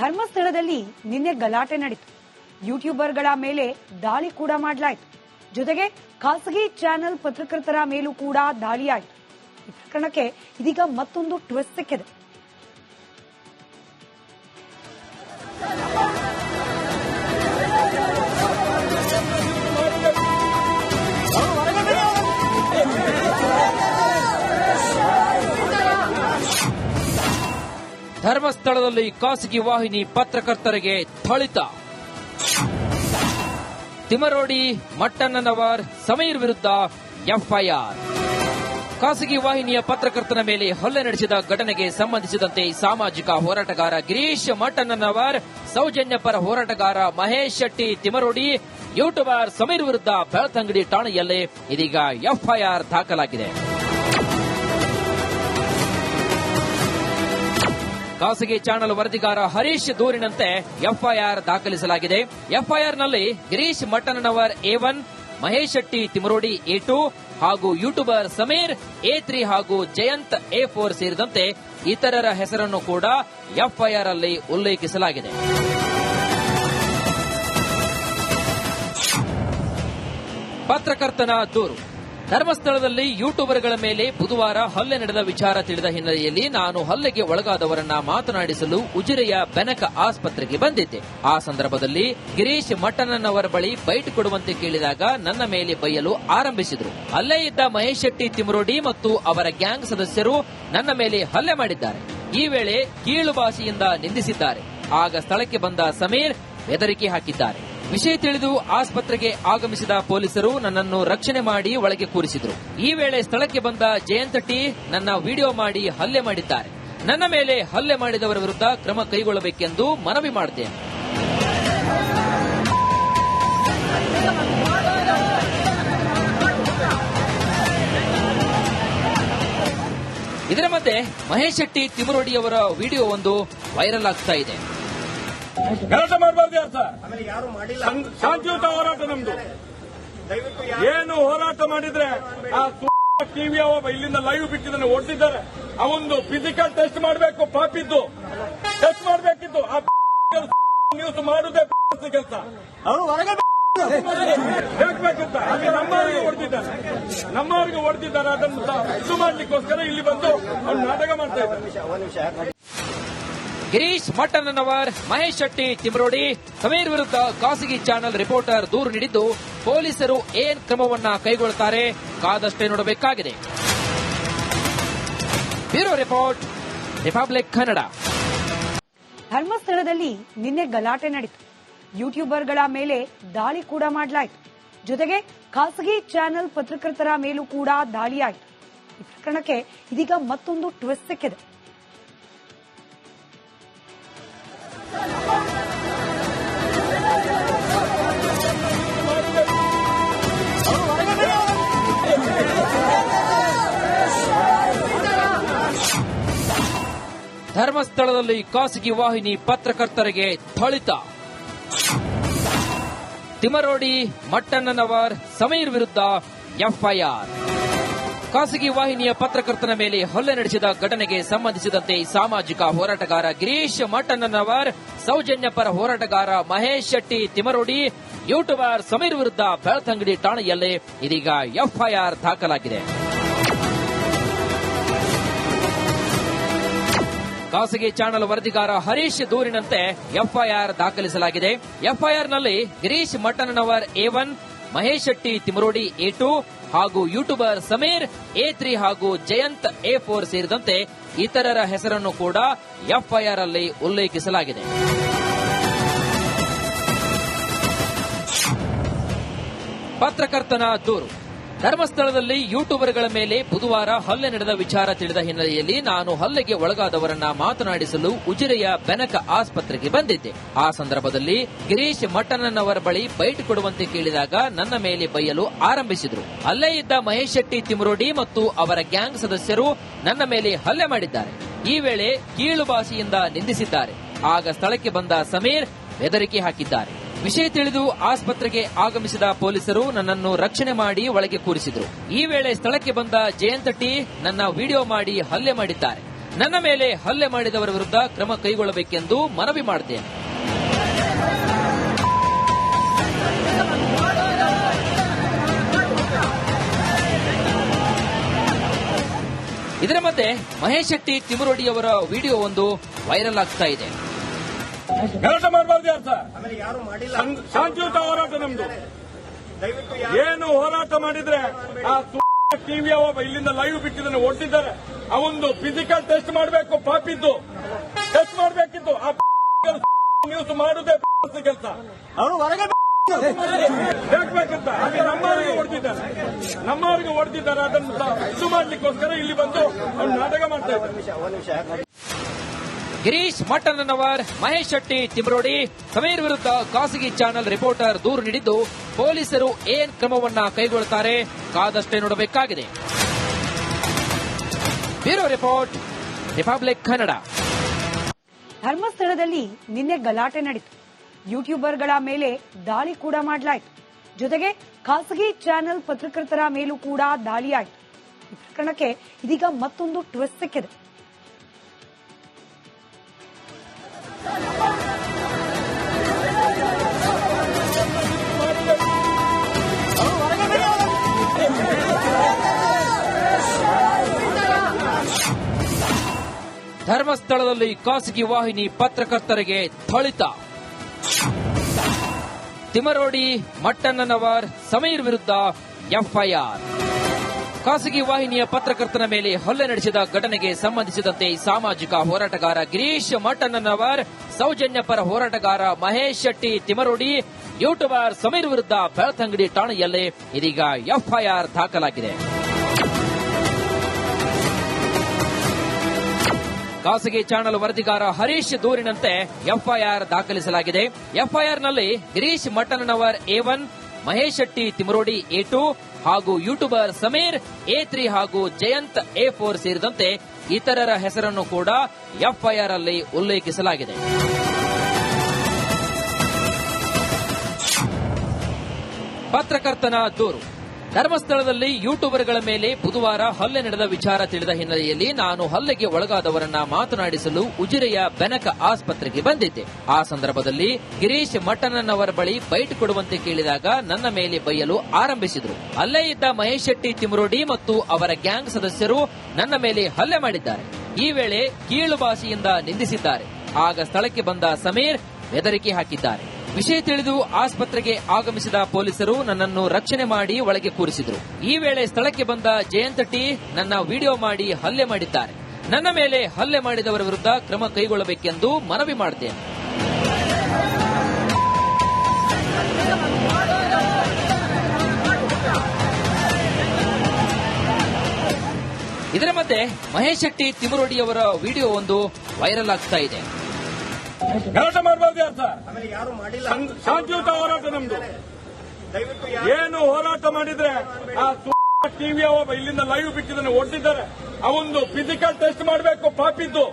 ಧರ್ಮಸ್ಥಳದಲ್ಲಿ ನಿನ್ನೆ ಗಲಾಟೆ ನಡೀತು. ಯೂಟ್ಯೂಬರ್ಗಳ ಮೇಲೆ ದಾಳಿ ಕೂಡ ಮಾಡಲಾಯಿತು. ಜೊತೆಗೆ ಖಾಸಗಿ ಚಾನೆಲ್ ಪತ್ರಕರ್ತರ ಮೇಲೂ ಕೂಡ ದಾಳಿಯಾಯಿತು. ಈ ಪ್ರಕರಣಕ್ಕೆ ಇದೀಗ ಮತ್ತೊಂದು ಟ್ವಿಸ್ಟ್ ಸಿಕ್ಕಿದೆ. ಧರ್ಮಸ್ಥಳದಲ್ಲಿ ಖಾಸಗಿ ವಾಹಿನಿ ಪತ್ರಕರ್ತರಿಗೆ ಥಳಿತ. ತಿಮರೋಡಿ, ಮಟ್ಟಣ್ಣನವರ್, ಸಮೀರ್ ವಿರುದ್ಧ ಎಫ್ಐಆರ್. ಖಾಸಗಿ ವಾಹಿನಿಯ ಪತ್ರಕರ್ತನ ಮೇಲೆ ಹಲ್ಲೆ ನಡೆಸಿದ ಘಟನೆಗೆ ಸಂಬಂಧಿಸಿದಂತೆ ಸಾಮಾಜಿಕ ಹೋರಾಟಗಾರ ಗಿರೀಶ್ ಮಟ್ಟಣ್ಣನವರ್ ಸೌಜನ್ಯ ಪರ ಹೋರಾಟಗಾರ ಮಹೇಶ್ ಶೆಟ್ಟಿ, ತಿಮರೋಡಿ, ಯೂಟ್ಯೂಬರ್ ಸಮೀರ್ ವಿರುದ್ಧ ಬೆಳತಂಗಡಿ ಠಾಣೆಯಲ್ಲಿ ಇದೀಗ ಎಫ್ಐಆರ್ ದಾಖಲಾಗಿದೆ. ಖಾಸಗಿ ಚಾನಲ್ ವರದಿಗಾರ ಹರೀಶ್ ದೂರಿನಂತೆ ಎಫ್ಐಆರ್ ದಾಖಲಿಸಲಾಗಿದೆ. ಎಫ್ಐಆರ್ನಲ್ಲಿ Girish Mattannavar A one, Mahesh Shetty Timarodi A two ಹಾಗೂ ಯೂಟ್ಯೂಬರ್ ಸಮೀರ್ ಎ ತ್ರೀ ಹಾಗೂ ಜಯಂತ್ ಎ ಫೋರ್ ಸೇರಿದಂತೆ ಇತರರ ಹೆಸರನ್ನು ಕೂಡ ಎಫ್ಐಆರ್ ಅಲ್ಲಿ ಉಲ್ಲೇಖಿಸಲಾಗಿದೆ. ಪತ್ರಕರ್ತನ ದೂರು. ಧರ್ಮಸ್ಥಳದಲ್ಲಿ ಯೂಟ್ಯೂಬರ್ಗಳ ಮೇಲೆ ಬುಧವಾರ ಹಲ್ಲೆ ನಡೆದ ವಿಚಾರ ತಿಳಿದ ಹಿನ್ನೆಲೆಯಲ್ಲಿ ನಾನು ಹಲ್ಲೆಗೆ ಒಳಗಾದವರನ್ನ ಮಾತನಾಡಿಸಲು ಉಜಿರೆಯ ಬೆನಕ ಆಸ್ಪತ್ರೆಗೆ ಬಂದಿದ್ದೆ. ಆ ಸಂದರ್ಭದಲ್ಲಿ ಗಿರೀಶ್ ಮಟ್ಟಣ್ಣನವರ ಬಳಿ ಬೈಟ್ ಕೊಡುವಂತೆ ಕೇಳಿದಾಗ ನನ್ನ ಮೇಲೆ ಬೈಯಲು ಆರಂಭಿಸಿದ್ರು. ಅಲ್ಲೇ ಇದ್ದ ಮಹೇಶ್ ಶೆಟ್ಟಿ ತಿಮರೋಡಿ ಮತ್ತು ಅವರ ಗ್ಯಾಂಗ್ ಸದಸ್ಯರು ನನ್ನ ಮೇಲೆ ಹಲ್ಲೆ ಮಾಡಿದ್ದಾರೆ. ಈ ವೇಳೆ ಕೀಳು ಭಾಷೆಯಿಂದ ನಿಂದಿಸಿದ್ದಾರೆ. ಆಗ ಸ್ಥಳಕ್ಕೆ ಬಂದ ಸಮೀರ್ ಬೆದರಿಕೆ ಹಾಕಿದ್ದಾರೆ. ವಿಷಯ ತಿಳಿದು ಆಸ್ಪತ್ರೆಗೆ ಆಗಮಿಸಿದ ಪೊಲೀಸರು ನನ್ನನ್ನು ರಕ್ಷಣೆ ಮಾಡಿ ಒಳಗೆ ಕೂರಿಸಿದರು. ಈ ವೇಳೆ ಸ್ಥಳಕ್ಕೆ ಬಂದ ಜಯಂತ ಟಿ ನನ್ನ ವಿಡಿಯೋ ಮಾಡಿ ಹಲ್ಲೆ ಮಾಡಿದ್ದಾರೆ. ನನ್ನ ಮೇಲೆ ಹಲ್ಲೆ ಮಾಡಿದವರ ವಿರುದ್ಧ ಕ್ರಮ ಕೈಗೊಳ್ಳಬೇಕೆಂದು ಮನವಿ ಮಾಡಿದ್ದೇನೆ ಇದರ ಮಧ್ಯೆ ಮಹೇಶ್ ಶೆಟ್ಟಿ ತಿಮರೋಡಿಯವರ ವಿಡಿಯೋ ಒಂದು ವೈರಲ್ ಆಗ್ತಾ ಇದೆ. ಗಲಾಟೆ ಮಾಡಬಾರ್ದು ಯಾರು ಸರ್ ಶಾಂತಿಯುತ ಹೋರಾಟ ನಮ್ದು. ಏನು ಹೋರಾಟ ಮಾಡಿದ್ರೆ ಆ ಟಿವಿ ಒಬ್ಬ ಇಲ್ಲಿಂದ ಲೈವ್ ಬಿಟ್ಟಿದ್ದಾನೆ ಹೊಡೆದಿದ್ದಾರೆ ಅವೊಂದು ಫಿಸಿಕಲ್ ಟೆಸ್ಟ್ ಮಾಡಬೇಕು ಪಾಪಿದ್ದು. ಟೆಸ್ಟ್ ಮಾಡಬೇಕಿತ್ತು. ಆ ನ್ಯೂಸ್ ಮಾಡುದೇ ಕೆಲಸ. ಬೇಕಬೇಕಿತ್ತ ಅಲ್ಲಿ ನಮ್ಮವರಿಗೆ ಹೊಡೆದಿದ್ದಾರೆ. ನಮ್ಮವರಿಗೆ ಹೊಡೆದಿದ್ದಾರೆ. ಅದನ್ನು ಇದು ಮಾಡ್ಲಿಕ್ಕೋಸ್ಕರ ಇಲ್ಲಿ ಬಂದು ಅವ್ರು ನಾಟಕ ಮಾಡ್ತಾ ಇದ್ದಾರೆ. ಗಿರೀಶ್ ಮಟ್ಟಣ್ಣನವರ್, ಮಹೇಶ್ ಶೆಟ್ಟಿ, ತಿಮರೋಡಿ, ಸಮೀರ್ ವಿರುದ್ಧ ಖಾಸಗಿ ಚಾನೆಲ್ ರಿಪೋರ್ಟರ್ ದೂರು ನೀಡಿದ್ದು ಪೊಲೀಸರು ಏನ್ ಕ್ರಮವನ್ನ ಕೈಗೊಳ್ಳುತ್ತಾರೆ ಕಾದಷ್ಟೇ ನೋಡಬೇಕಾಗಿದೆ. Bureau report, Republic Kannada. ಧರ್ಮಸ್ಥಳದಲ್ಲಿ ನಿನ್ನೆ ಗಲಾಟೆ ನಡೀತು. ಯೂಟ್ಯೂಬರ್ಗಳ ಮೇಲೆ ದಾಳಿ ಕೂಡ ಮಾಡಲಾಯಿತು. ಜೊತೆಗೆ ಖಾಸಗಿ ಚಾನೆಲ್ ಪತ್ರಕರ್ತರ ಮೇಲೂ ಕೂಡ ದಾಳಿಯಾಯಿತು. ಈ ಪ್ರಕರಣಕ್ಕೆ ಇದೀಗ ಮತ್ತೊಂದು ಟ್ವಿಸ್ಟ್ ಸಿಕ್ಕಿದೆ. ಧರ್ಮಸ್ಥಳದಲ್ಲಿ ಖಾಸಗಿ ವಾಹಿನಿ ಪತ್ರಕರ್ತರಿಗೆ ಥಳಿತ. ತಿಮರೋಡಿ ಮಟ್ಟಣ್ಣನವರ್ ಸಮೀರ್ ವಿರುದ್ಧ ಎಫ್ಐಆರ್. ಖಾಸಗಿ ವಾಹಿನಿಯ ಪತ್ರಕರ್ತನ ಮೇಲೆ ಹಲ್ಲೆ ನಡೆಸಿದ ಘಟನೆಗೆ ಸಂಬಂಧಿಸಿದಂತೆ ಸಾಮಾಜಿಕ ಹೋರಾಟಗಾರ ಗಿರೀಶ್ ಮಟ್ಟಣ್ಣನವರ್ ಸೌಜನ್ಯ ಪರ ಹೋರಾಟಗಾರ ಮಹೇಶ್ ಶೆಟ್ಟಿ, ತಿಮರೋಡಿ, ಯೂಟ್ಯೂಬರ್ ಸಮೀರ್ ವಿರುದ್ಧ ಬೆಳತಂಗಡಿ ಠಾಣೆಯಲ್ಲಿ ಇದೀಗ ಎಫ್ಐಆರ್ ದಾಖಲಾಗಿದೆ. ಖಾಸಗಿ ಚಾನೆಲ್ ವರದಿಗಾರ ಹರೀಶ್ ದೂರಿನಂತೆ ಎಫ್ಐಆರ್ ದಾಖಲಿಸಲಾಗಿದೆ. ಎಫ್ಐಆರ್ನಲ್ಲಿ Girish Mattannavar A one, Mahesh Shetty, Timarodi A two ಹಾಗೂ ಯೂಟ್ಯೂಬರ್ ಸಮೀರ್, ಎ ತ್ರೀ ಹಾಗೂ ಜಯಂತ್ ಎ ಫೋರ್ ಸೇರಿದಂತೆ ಇತರರ ಹೆಸರನ್ನು ಕೂಡ ಎಫ್ಐಆರ್ ಅಲ್ಲಿ ಉಲ್ಲೇಖಿಸಲಾಗಿದೆ. ಪತ್ರಕರ್ತನ ದೂರು. ಧರ್ಮಸ್ಥಳದಲ್ಲಿ ಯೂಟ್ಯೂಬರ್ಗಳ ಮೇಲೆ ಬುಧವಾರ ಹಲ್ಲೆ ನಡೆದ ವಿಚಾರ ತಿಳಿದ ಹಿನ್ನೆಲೆಯಲ್ಲಿ ನಾನು ಹಲ್ಲೆಗೆ ಒಳಗಾದವರನ್ನ ಮಾತನಾಡಿಸಲು ಉಜಿರೆಯ ಬೆನಕ ಆಸ್ಪತ್ರೆಗೆ ಬಂದಿದ್ದೆ. ಆ ಸಂದರ್ಭದಲ್ಲಿ ಗಿರೀಶ್ ಮಟ್ಟಣ್ಣನವರ ಬಳಿ ಬೈಟ್ ಕೊಡುವಂತೆ ಕೇಳಿದಾಗ ನನ್ನ ಮೇಲೆ ಬೈಯಲು ಆರಂಭಿಸಿದ್ರು. ಅಲ್ಲೇ ಇದ್ದ ಮಹೇಶ್ ಶೆಟ್ಟಿ ತಿಮರೋಡಿ ಮತ್ತು ಅವರ ಗ್ಯಾಂಗ್ ಸದಸ್ಯರು ನನ್ನ ಮೇಲೆ ಹಲ್ಲೆ ಮಾಡಿದ್ದಾರೆ. ಈ ವೇಳೆ ಕೀಳು ಭಾಷೆಯಿಂದ ನಿಂದಿಸಿದ್ದಾರೆ. ಆಗ ಸ್ಥಳಕ್ಕೆ ಬಂದ ಸಮೀರ್ ಬೆದರಿಕೆ ಹಾಕಿದ್ದಾರೆ. ವಿಷಯ ತಿಳಿದು ಆಸ್ಪತ್ರೆಗೆ ಆಗಮಿಸಿದ ಪೊಲೀಸರು ನನ್ನನ್ನು ರಕ್ಷಣೆ ಮಾಡಿ ಒಳಗೆ ಕೂರಿಸಿದ್ರು. ಈ ವೇಳೆ ಸ್ಥಳಕ್ಕೆ ಬಂದ ಜಯಂತ ಟಿ ನನ್ನ ವಿಡಿಯೋ ಮಾಡಿ ಹಲ್ಲೆ ಮಾಡಿದ್ದಾರೆ. ನನ್ನ ಮೇಲೆ ಹಲ್ಲೆ ಮಾಡಿದವರ ವಿರುದ್ಧ ಕ್ರಮ ಕೈಗೊಳ್ಳಬೇಕೆಂದು ಮನವಿ ಮಾಡಿದ್ದೇನೆ ಇದರ ಮಧ್ಯೆ ಮಹೇಶ್ ಶೆಟ್ಟಿ ತಿಮುರೊಡಿಯವರ ವಿಡಿಯೋ ಒಂದು ವೈರಲ್ ಆಗ್ತಾ ಇದೆ. ಗಲಾಟೆ ಮಾಡಬಾರ್ದು ಯಾರು ಸರ್ ಶಾಂತಿಯುತ ಹೋರಾಟ ನಮ್ದು. ಏನು ಹೋರಾಟ ಮಾಡಿದ್ರೆ ಆ ಟಿವಿ ಒಬ್ಬ ಇಲ್ಲಿಂದ ಲೈವ್ ಬಿಟ್ಟಿದ್ದಾನೆ ಆ ಅವೊಂದು ಫಿಸಿಕಲ್ ಟೆಸ್ಟ್ ಮಾಡಬೇಕು ಪಾಪಿದ್ದು. ಟೆಸ್ಟ್ ಮಾಡಬೇಕಿತ್ತು. ಆ ನ್ಯೂಸ್ ಮಾಡುದೇ ಕೆಲಸ. ಅವರು ಹೊರಗೆ ಬೇಕಂತ ಹಾಗೆ ನಮ್ಮವರಿಗೆ ಹೊಡೆದಿದ್ದಾರೆ ನಮ್ಮವರಿಗೆ ಹೊಡೆದಿದ್ದಾರೆ ಅದನ್ನು ಇದು ಮಾಡ್ಲಿಕ್ಕೋಸ್ಕರ ಇಲ್ಲಿ ಬಂದು ಅವ್ರು ನಾಟಕ ಮಾಡ್ತಾ ಇದ್ದಾರೆ. ಗಿರೀಶ್ ಮಟ್ಟಣ್ಣನವರ್, ಮಹೇಶ್ ಶೆಟ್ಟಿ, ತಿಮರೋಡಿ, ಸಮೀರ್ ವಿರುದ್ಧ ಖಾಸಗಿ ಚಾನೆಲ್ ರಿಪೋರ್ಟರ್ ದೂರು ನೀಡಿದ್ದು, ಪೊಲೀಸರು ಏನ್ ಕ್ರಮವನ್ನ ಕೈಗೊಳ್ಳುತ್ತಾರೆ ಕಾದಷ್ಟೇ ನೋಡಬೇಕಾಗಿದೆ. Bureau report, Republic Kannada. ಧರ್ಮಸ್ಥಳದಲ್ಲಿ ನಿನ್ನೆ ಗಲಾಟೆ ನಡೆಯಿತು ಯೂಟ್ಯೂಬರ್ಗಳ ಮೇಲೆ ದಾಳಿ ಕೂಡ ಮಾಡಲಾಯಿತು. ಜೊತೆಗೆ ಖಾಸಗಿ ಚಾನೆಲ್ ಪತ್ರಕರ್ತರ ಮೇಲೂ ಕೂಡ ದಾಳಿಯಾಯಿತು. ಈ ಪ್ರಕರಣಕ್ಕೆ ಇದೀಗ ಮತ್ತೊಂದು ಟ್ವಿಸ್ಟ್ ಸಿಕ್ಕಿದೆ. ಧರ್ಮಸ್ಥಳದಲ್ಲಿ ಖಾಸಗಿ ವಾಹಿನಿ ಪತ್ರಕರ್ತರಿಗೆ ಥಳಿತ. ತಿಮರೋಡಿ, ಮಟ್ಟಣ್ಣನವರ್, ಸಮೀರ್ ವಿರುದ್ಧ ಎಫ್ಐಆರ್. ಖಾಸಗಿ ವಾಹಿನಿಯ ಪತ್ರಕರ್ತನ ಮೇಲೆ ಹಲ್ಲೆ ನಡೆಸಿದ ಘಟನೆಗೆ ಸಂಬಂಧಿಸಿದಂತೆ ಸಾಮಾಜಿಕ ಹೋರಾಟಗಾರ ಗಿರೀಶ್ ಮಟ್ಟಣ್ಣನವರ್ ಸೌಜನ್ಯ ಪರ ಹೋರಾಟಗಾರ ಮಹೇಶ್ ಶೆಟ್ಟಿ, ತಿಮರೋಡಿ, ಯೂಟ್ಯೂಬರ್ ಸಮೀರ್ ವಿರುದ್ಧ ಬೆಳತಂಗಡಿ ಠಾಣೆಯಲ್ಲಿ ಇದೀಗ ಎಫ್ಐಆರ್ ದಾಖಲಾಗಿದೆ. ಖಾಸಗಿ ಚಾನಲ್ ವರದಿಗಾರ ಹರೀಶ್ ದೂರಿನಂತೆ ಎಫ್ಐಆರ್ ದಾಖಲಿಸಲಾಗಿದೆ. ಎಫ್ಐಆರ್ನಲ್ಲಿ Girish Mattannavar A one, Mahesh Shetty Timarodi A two ಹಾಗೂ ಯೂಟ್ಯೂಬರ್ ಸಮೀರ್ ಎ ತ್ರೀ ಹಾಗೂ ಜಯಂತ್ ಎ ಫೋರ್ ಸೇರಿದಂತೆ ಇತರರ ಹೆಸರನ್ನು ಕೂಡ ಎಫ್ಐಆರ್ ಅಲ್ಲಿ ಉಲ್ಲೇಖಿಸಲಾಗಿದೆ. ಪತ್ರಕರ್ತನ ದೂರು. ಧರ್ಮಸ್ಥಳದಲ್ಲಿ ಯೂಟ್ಯೂಬರ್ಗಳ ಮೇಲೆ ಬುಧವಾರ ಹಲ್ಲೆ ನಡೆದ ವಿಚಾರ ತಿಳಿದ ಹಿನ್ನೆಲೆಯಲ್ಲಿ ನಾನು ಹಲ್ಲೆಗೆ ಒಳಗಾದವರನ್ನ ಮಾತನಾಡಿಸಲು ಉಜಿರೆಯ ಬೆನಕ ಆಸ್ಪತ್ರೆಗೆ ಬಂದಿದ್ದೆ. ಆ ಸಂದರ್ಭದಲ್ಲಿ ಗಿರೀಶ್ ಮಟ್ಟಣ್ಣನವರ ಬಳಿ ಬೈಟ್ ಕೊಡುವಂತೆ ಕೇಳಿದಾಗ ನನ್ನ ಮೇಲೆ ಬೈಯಲು ಆರಂಭಿಸಿದರು. ಅಲ್ಲೇ ಇದ್ದ ಮಹೇಶ್ ಶೆಟ್ಟಿ ತಿಮರೋಡಿ ಮತ್ತು ಅವರ ಗ್ಯಾಂಗ್ ಸದಸ್ಯರು ನನ್ನ ಮೇಲೆ ಹಲ್ಲೆ ಮಾಡಿದ್ದಾರೆ. ಈ ವೇಳೆ ಕೀಳು ಭಾಷೆಯಿಂದ ನಿಂದಿಸಿದ್ದಾರೆ. ಆಗ ಸ್ಥಳಕ್ಕೆ ಬಂದ ಸಮೀರ್ ಬೆದರಿಕೆ ಹಾಕಿದ್ದಾರೆ. ವಿಷಯ ತಿಳಿದು ಆಸ್ಪತ್ರೆಗೆ ಆಗಮಿಸಿದ ಪೊಲೀಸರು ನನ್ನನ್ನು ರಕ್ಷಣೆ ಮಾಡಿ ಒಳಗೆ ಕೂರಿಸಿದರು. ಈ ವೇಳೆ ಸ್ಥಳಕ್ಕೆ ಬಂದ ಜಯಂತ ಟಿ ನನ್ನ ವಿಡಿಯೋ ಮಾಡಿ ಹಲ್ಲೆ ಮಾಡಿದ್ದಾರೆ. ನನ್ನ ಮೇಲೆ ಹಲ್ಲೆ ಮಾಡಿದವರ ವಿರುದ್ಧ ಕ್ರಮ ಕೈಗೊಳ್ಳಬೇಕೆಂದು ಮನವಿ ಮಾಡಿದ್ದೇನೆ ಇದರ ಮಧ್ಯೆ ಮಹೇಶ್ ಶೆಟ್ಟಿ ತಿಮುರೊಡಿಯವರ ವಿಡಿಯೋ ಒಂದು ವೈರಲ್ ಆಗ್ತಾ ಇದೆ. ಗಲಾಟೆ ಮಾಡಬಾರ್ದು ಅರ್ಥ ಶಾಂತಿಯುತ ಹೋರಾಟ ನಮ್ದು. ಏನು ಹೋರಾಟ ಮಾಡಿದ್ರೆ ಆ ಟಿವಿ ಇಲ್ಲಿಂದ ಲೈವ್ ಬಿಟ್ಟಿದ್ದಾನೆ ಒಡ್ಡಿದ್ದಾರೆ. ಅವೊಂದು ಫಿಸಿಕಲ್ ಟೆಸ್ಟ್ ಮಾಡಬೇಕು ಪಾಪಿದ್ದು.